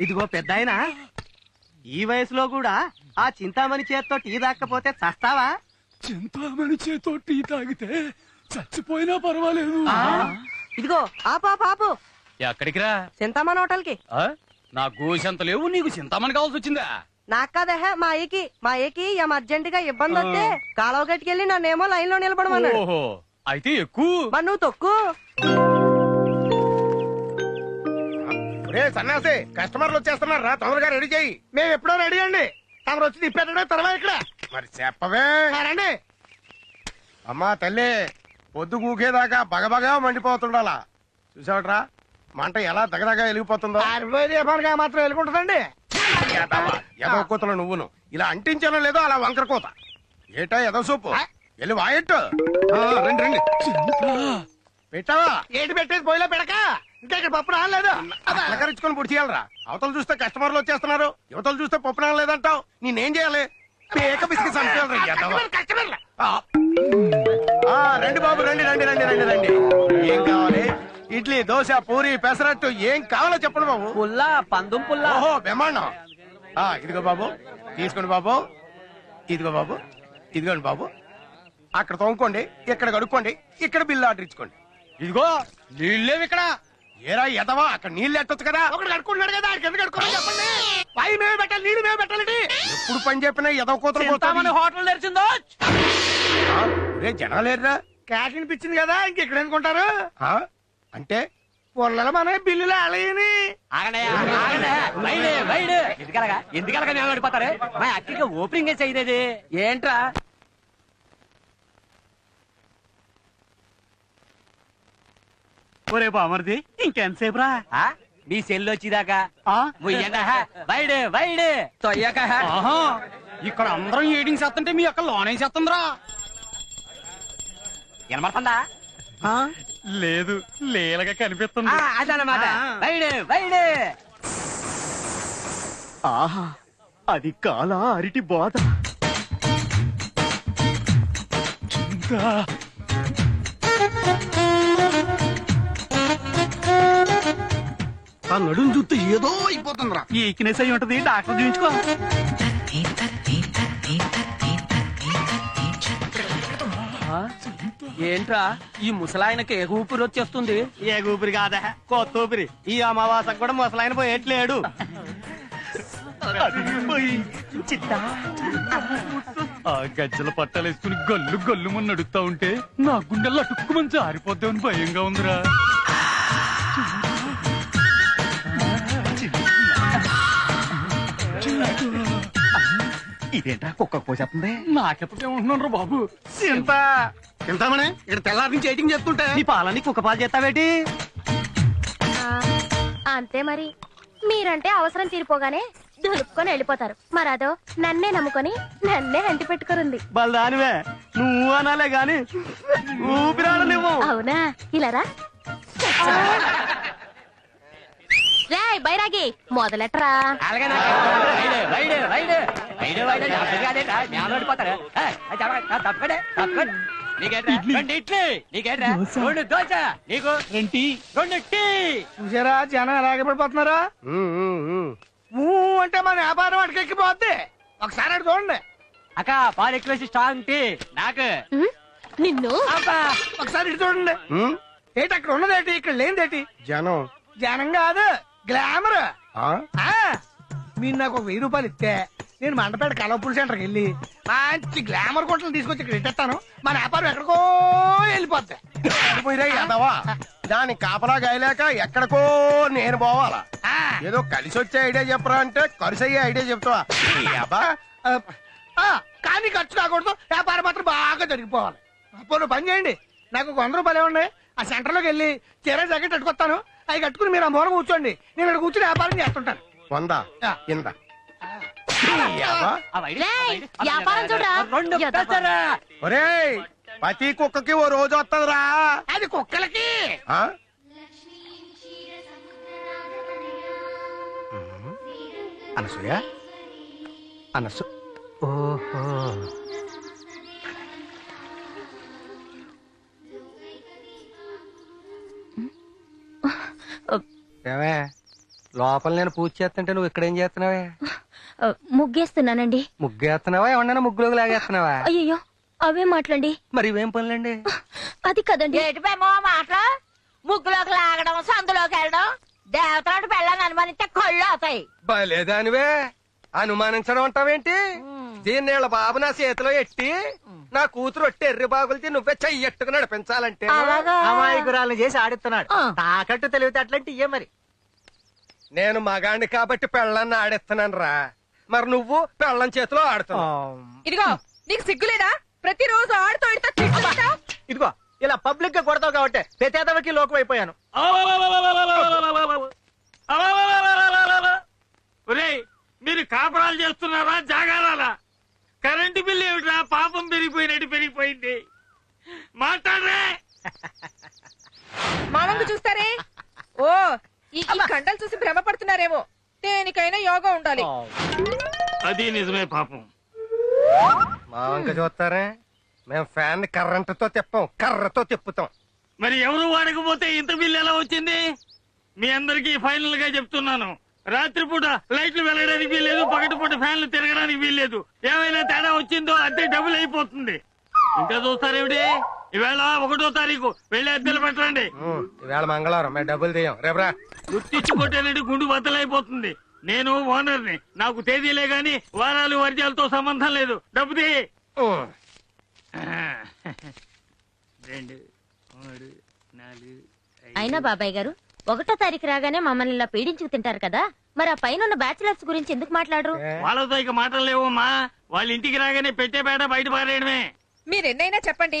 ఇదిగో పెద్ద ఈ వయసులో కూడా ఆ చింతామణి చేత్తో టీ దాక్కపోతే చస్తావా? చింతామణి చేతో టీ తాగితే చచ్చిపోయినా పర్వాలేదు. ఇదిగో ఆపు ఆపు ఆపు. ఎక్కడికి రా? చింతామణి హోటల్కి ఆ? నా గోసెంత లేవు నీకు చింతామణి కావాల్సి వచ్చిందా? నాకు కాదహ మా ఏకి మా ఏకి ఏం అర్జెంట్గా ఇబ్బంది వస్తే కాలువ గట్టుకెళ్ళి నన్నేమో లైన్లో నిలబడమన్నాడు. ఓహో అయితే ఎక్కువ. మరి నువ్వు తొక్కు. రే సన్నాసి కస్టమర్లు వచ్చేస్తున్నారు రా తొందరగా రెడీ చేయి. మేము ఎప్పుడో రెడీ అండి. తమరు వచ్చి తిప్పేటడే తర్వాత ఇక్కడ. మరి చెప్పవే. రండి. అమ్మా తల్లి పొద్దు కూకేదాకా బగబగా మండిపోతుండాలా. చూసావట్రా మంట ఎలా దగదగా వెలిగిపోతుందో. దీపానికి మాత్రం వెళ్ళుకుంటుందండి ఎదవ కూతలు నువ్వును. ఇలా అంటించానో లేదో అలా వంకర కూత. ఏటా ఎదవ సూపు? వెళ్ళి వాయట్టు. రండి రండి. పెట్టావా? ఏంటి పెట్టేది? పోయిలో పెడక. ఇంకా ఇక్కడ పప్పు రాలేదు అలకరించుకొని పొడి చేయాలరా. అవతలు చూస్తే కస్టమర్లు వచ్చేస్తున్నారు యువతలు చూస్తే పప్పు నాలేదంటావు నేనేం చేయాలి? పేక బిస్కి చంపేయాలిరా, ఎదవ. ఆ. ఆ, రండి బాబు రండి రండి రండి రండి రండి. ఏం కావాలి? ఇడ్లీ దోశ పూరి పెసరట్టు ఏం కావాలో చెప్పండి బాబు. పుల్లా పందుం పుల్లా. ఓహో బ్రహ్మాండం. ఆ, ఇదిగో బాబు తీసుకోండి బాబు. ఇదిగో బాబు ఇదిగోండి బాబు. అక్కడ తోముకోండి ఇక్కడ కడుక్కోండి ఇక్కడ బిల్లు ఆర్డర్ ఇచ్చుకోండి. ఇదిగో నీళ్ళేవి ఇక్కడ. ఏరా ఎదవా? అక్కడ నీళ్ళు ఎట్టొచ్చు కదా? ఒకటి కడుక్కున్నాడు కదా ఆడికి ఎందుకు కడుక్కోమని చెప్పండి? పై మేమే పెట్టాలి నీళ్ళు మేమే పెట్టాలండి. ఎప్పుడు పని చెప్పినా ఎదవ కూతురు చింతామణి హోటల్ తెరిచిందో? రే జనాలేరురా క్యాష్ ఇప్పించింది కదా ఇంక ఇక్కడ ఎందుకుంటారు ఆ? అంటే? పొల్లల మన బిల్లులు అలయని ఎందుకలగా ఎందుకలగా మేము పడిపోతారు? మా అక్కడికి ఓపెనింగ్ చేయలేదు ఏంట్రా? ఒరే బామర్ది ఇంకెంతసేపు రా ఆ? మీ సెల్ వచ్చిదాకా? Wide wide. తొయ్యక ఆహా. ఇక్కడ అందరం ఏడింగ్ చేస్తుంటే మీ అక్క లోనే చేస్తుందిరా? వినమడుతుందా లేదు లేలగా కనిపిస్తుంది. అదనమాట వైడ్ వైడ్. ఆహా అది కాల అరిటి బోధ. ఇంకా ఆ నడుం చూస్తే ఏదో అయిపోతుందిరా. ఈ ఈక్నెస్ అయి ఉంటది డాక్టర్ చూపించుకో. ఏంట్రా? ఈ ముసలాయనకి ఏ ఊపిరి వచ్చేస్తుంది? ఏ ఊపిరి కాదా కొత్త ఊపిరి. ఈ అమావాసకు కూడా ముసలాయన పోయేట్లేడు. ఆ గజ్జల పట్టాలేసుకుని గల్లు గల్లు మన నడుస్తా ఉంటే నా గుండెల్లో అటుక్కుమని జారిపోద్దామని భయంగా ఉందిరా. ఇదేంటా కుక్క పోసేస్తుంది? నాకెప్పుడు ఏమంటున్నాను బాబు. చింత తింటామని ఇక్కడ తెల్లారి నుంచి ఎయిటింగ్ చేస్తుంటే. నీ పాలని కుక్క పాలు చేస్తావేటి? అంతే మరి. మీరంటే అవసరం తీరిపోగానే దులుపుకొని వెళ్ళిపోతారు. మరి అదో నన్నే నమ్ముకొని నన్నే అంటి పెట్టుకురుంది బలదానివే నువ్వు అనాలే గాని ఊపిరాడలేవు. అవునా? ఇలారా రేయ్ బైరాగి మొదలెట్రా? చూసారా? జనం ఎలాగే పడిపోతున్నారా ఉమ్, ఉమ్, ఉమ్. ఊ అంటే మన వ్యాపారం అటుకు ఎక్కిపోద్ది ఒకసారి అటు చూడండి. అక్క పాలు ఎక్కువ స్ట్రాంగ్ టీ. నాకు. నిన్ను? అబ్బా ఒకసారి ఇటు చూడండి. ఏంటి అక్కడ ఉన్నదేటి? ఇక్కడ లేనిదేటి? జనం. జనం కాదు గ్లామర్. ఆ? ఆ, మీరు నాకు ఒక వెయ్యి రూపాయలు ఇస్తే నేను మండపేట కలవపూల్ సెంటర్కి వెళ్ళి మంచి గ్లామర్ కొట్టలు తీసుకొచ్చి ఇక్కడ ఇట్టేస్తాను మన వ్యాపారం ఎక్కడికో వెళ్ళిపోద్ది. పోయిరా ఎదవా దాని కాపలా గాయలేక ఎక్కడికో నేను పోవాలా. ఆ, ఏదో కలిసి వచ్చే ఐడియా చెప్పరా అంటే ఖర్చు అయ్యే ఐడియా చెప్తావా? ఈ అబ్బా. ఆ, ఆ, కానీ ఖర్చు కాకూడదు. వ్యాపారం మాత్రం బాగా జరిగిపోవాలి. అప్పుడు పని చేయండి. నాకు ఒక వంద రూపాయలు ఇవ్వండి. ఆ సెంటర్లోకి వెళ్ళి చీర జాకెట్ కట్టుకొస్తాను. అవి కట్టుకుని మీరు ఆ మూల కూర్చోండి. నేను ఇక్కడ కూర్చుని వ్యాపారం చేస్తుంటాను. వంద. ఆ. ఇంద వ్యాపారం చూడరా. ఎదవ. ఒరేయ్ ప్రతి కుక్కకి ఓ రోజు వస్తుందిరా అది కుక్కలకి. ఆ? అనసూయ? అనసు. ఓహో. ఏమే లోపల నేను పూజ చేస్తుంటే నువ్వు ఇక్కడేం చేస్తున్నావే? ముగ్గేస్తున్నానండి. ముగ్గేస్తున్నావా? ఏమన్నా ముగ్గులోకి లాగేస్తున్నావా? అయ్యో అవే మాట్లాడండి మరి ఇవేం పనులండి? అది కదండి. ఏటిపేమో మాటలు ముగ్గులోకి లాగడం సందులోకి వెళ్ళడం దేవతలాంటి పెళ్ళని అనుమానిస్తే కళ్ళు అవుతాయి. బలేదానివే అనుమానించడం అంటావేంటి? దీన్ని వీళ్ళ బాబు నా చేతిలో ఎట్టి నా కూతురు ఒట్టి ఎర్రి బాగులతో నువ్వే చెయ్యట్టుకు నడిపించాలంటే. అమాయకురాలను చేసి ఆడిస్తున్నాడు. తాకట్టు తెలివితే అట్లాంటి ఇయ్యే మరి. నేను మగాణ్ణి కాబట్టి పెళ్ళాన్ని ఆడిస్తున్నాను రా మరి నువ్వు పెళ్ళం చేతిలో ఆడుతున్నావు ఇదిగో నీకు సిగ్గులేదా? ప్రతిరోజు ఆడుతూ ఇడుతూ? ఇదిగో ఇలా పబ్లిక్గా కొడతావు కాబట్టి ప్రతేదవకి లోకం అయిపోయాను ఒరేయ్ మీరు కాపురాలు చేస్తున్నారా జాగారాలా? కరెంటు బిల్లు ఏమిట్రా? పాపం పెరిగిపోయినట్టు పెరిగిపోయింది. మాట్లాడరే! మా వంక చూస్తారే? ఓ ఈ ఈ కండలు చూసి భ్రమపడుతున్నారేమో. దేనికైనా యోగా ఉండాలి. అది నిజమే పాపం. మా వంక చూస్తారే? మేము ఫ్యాన్ కర్రంటతో తిప్పాం కర్రతో తిప్పుతాం. మరి ఎవరు వాడకపోతే ఇంత బిల్లు ఎలా వచ్చింది? మీ అందరికీ ఫైనల్గా చెప్తున్నాను. రాత్రిపూట లైట్లు వెళ్ళడానికి వీల్లేదు పగటిపూట ఫ్యాన్లు తిరగడానికి వీల్లేదు ఏమైనా తేడా వచ్చిందో అంతే డబుల్ అయిపోతుంది. ఇంకా చూస్తారేమిటి? ఈవేళ ఒకటో తారీఖు. వెళ్ళి అద్దెలు పెట్టండి ఈవేళ మంగళవారం. మేము డబ్బులు తీయం. రేపురా గుర్తించి కొట్టానంటే గుండు బద్దలైపోతుంది. నేను ఓనర్ని. నాకు తేదీలే గాని వారాలు వర్జాలతో సంబంధం లేదు. డబ్బు తీ. ఉమ్. రెండు మూడు నాలుగు ఐదు. అయినా బాబాయ్ గారు ఒకటో తారీఖు రాగానే మమ్మల్ని ఇలా పీడించుకు తింటారు కదా? మరి ఆ పైన ఉన్న బ్యాచిలర్స్ గురించి ఎందుకు మాట్లాడరు? వాళ్ళతో ఇక మాటలు లేవమ్మా వాళ్ళ ఇంటికి రాగానే పెట్టే బేట బయట పారేయడమే. మీరు ఎన్నైనా చెప్పండి.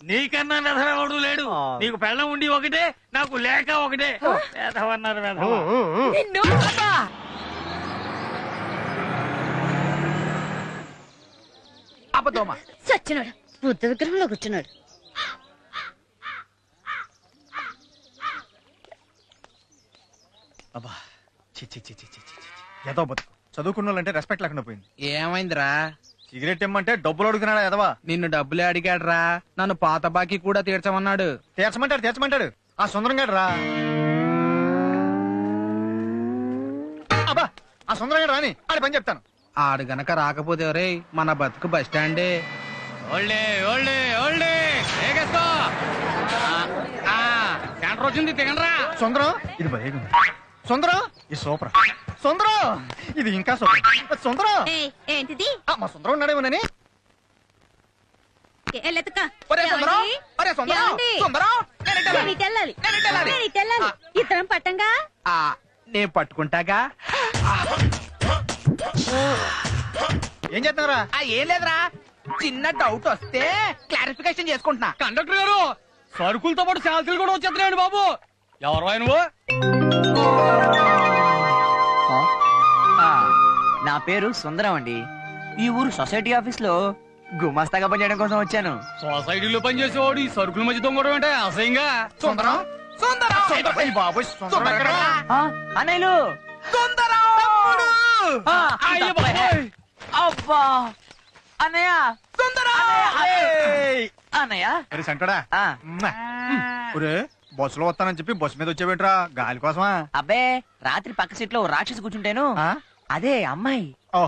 నీకన్నా వెధవ ఎవడు లేడు. నీకు పెళ్ళం ఉండి ఒకటే నాకు లేక ఒకటే. వెధవ. అన్నారు వెధవ. నిన్ను అబ్బా! అబద్ధమా చచ్చినాడు. బుద్ధ విగ్రహంలో కూర్చున్నాడు. అబ్బా చి చి చి చి చి చి చి. ఏదో బతుకు. చదువుకున్న వాళ్ళంటే రెస్పెక్ట్ లేకుండా పోయింది. ఏమైందిరా? సిగరెట్ ఇమ్మంటే డబ్బులు అడుగుతున్నాడా ఎదవా నిన్ను డబ్బులే అడిగాడురా. నన్ను పాత బాకీ కూడా తీర్చమన్నాడు. తీర్చమంటాడు తీర్చమంటాడు. ఆ సుందరం గాడు రా అబ్బా ఆ సుందరం గాడు రాని ఆడి పని చెప్తాను. ఆడు గనక రాకపోతే రే మన బతుకు బస్ స్టాండే. ఓల్డే ఓల్డే ఓల్డే ఏగేస్కో సెంటర్ వచ్చింది తిగండ్రా సుందరం ఇది సుందరం ఇది సూపర్. సుందరం! ఇది ఇంకా సుందరం! ఏంటిది? ఆ, మా సుందరం ఉన్నాడేమోనని ఎల్లెత్తుక ఒరే సుందరం! ఒరే సుందరం! ఏమండి? సుందరం! నేను ఇటు వెళ్ళాలి. తెల్లాలి నేను ఇటు వెళ్ళాలి. ఇద్దరం పట్టంగా? ఆ నేను పట్టుకుంటాగా? ఏం చేస్తున్నారా ఆ ఏం లేదురా. చిన్న డౌట్ వస్తే క్లారిఫికేషన్ చేసుకుంటున్నా. కండక్టర్ గారు సరుకులతో పాటు శాంతులు కూడా వచ్చేస్తున్నాయండి బాబు. ఎవరు నువ్వు? నా పేరు సుందరం అండి. ఈ ఊరు సొసైటీ ఆఫీస్లో గుమాస్తాగా పనిచేయడం కోసం వచ్చాను. సొసైటీలో పనిచేసేవాడు ఈ సరుకుల మధ్య దొంగడం అంటే అసహ్యంగా? సుందరం? సుందరం! సుందరం అయ్య బాబోయ్ సుందరం ఎక్కడ? ఆ, అన్నయ్యలు! ఆ, అయ్య బాబోయ్. అబ్బా! అన్నయ్య! ఏయ్! అన్నయ్య! ఒరే సంటడా ఆ, ఒరే బస్సులో వస్తానని చెప్పి బస్సు మీద వచ్చేవేంట్రా? గాలి కోసమా? అబ్బే రాత్రి పక్క సీట్లో రాక్షసి కూర్చుంటేను. ఆ? అదే అమ్మాయి. ఆ,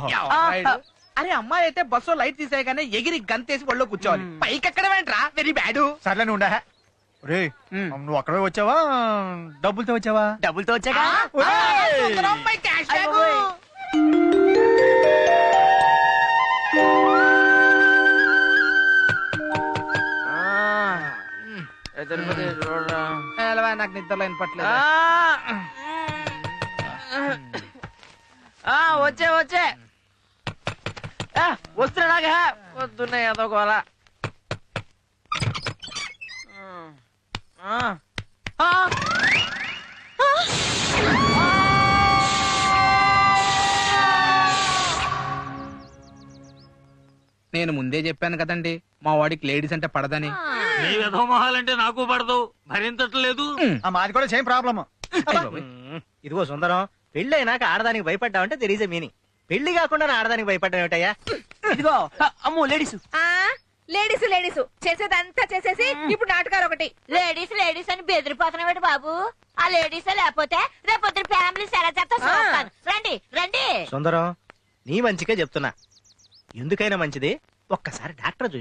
అరే అమ్మాయి అయితే బస్సు లైట్ తీసేయగానే ఎగిరి గంతేసి ఒళ్ళో కూర్చోవాలి. పైకి ఎక్కడ వెంట్రా వెరీ బ్యాడ్. సర్లే నువ్వు ఉండే. ఉమ్. నువ్వు అక్కడే వచ్చావా? డబ్బులతో వచ్చావా? డబ్బులతో ఒరేయ్! ఎలవా, నాకు నిద్రలో వినపట్లేదు ఆ, వచ్చే వచ్చే. ఆ, వస్తున్నాగా వస్తున్నాయి ఏదో గోల. ఆ. ఆ. నేను ముందే చెప్పాను కదండి మా వాడికి లేడీస్ అంటే పడదని. నీ విధమొహాలంటే నాకు పడదు భరించట్లేదు ఆ మాది కూడా సేమ్ ప్రాబ్లమ్. ఇదిగో సుందరం పెళ్ళి అయినాక ఆడదానికి భయపడ్డావంటే తెరీజే మీనింగ్ పెళ్ళి కాకుండా ఆడదానికి భయపడ్డా ఏమిటయ్యా? ఇదిగో అమ్మో లేడీస్ ఆ లేడీస్ లేడీస్ చేసేదంతా చేసేసి ఇప్పుడు నాటకాలు ఒకటి. లేడీస్ లేడీస్ అని బెదిరిపోతున్నాడు బాబు? ఆ లేడీస్ లేకపోతే రేపొద్దు ఫ్యామిలీస్ ఎలా చేస్తా చూస్తాను. రండి రండి. సుందరం నీ మంచిగా చెప్తున్నా. ఎందుకైనా మంచిది? ఒక్కసారి డాక్టర్ చూడు.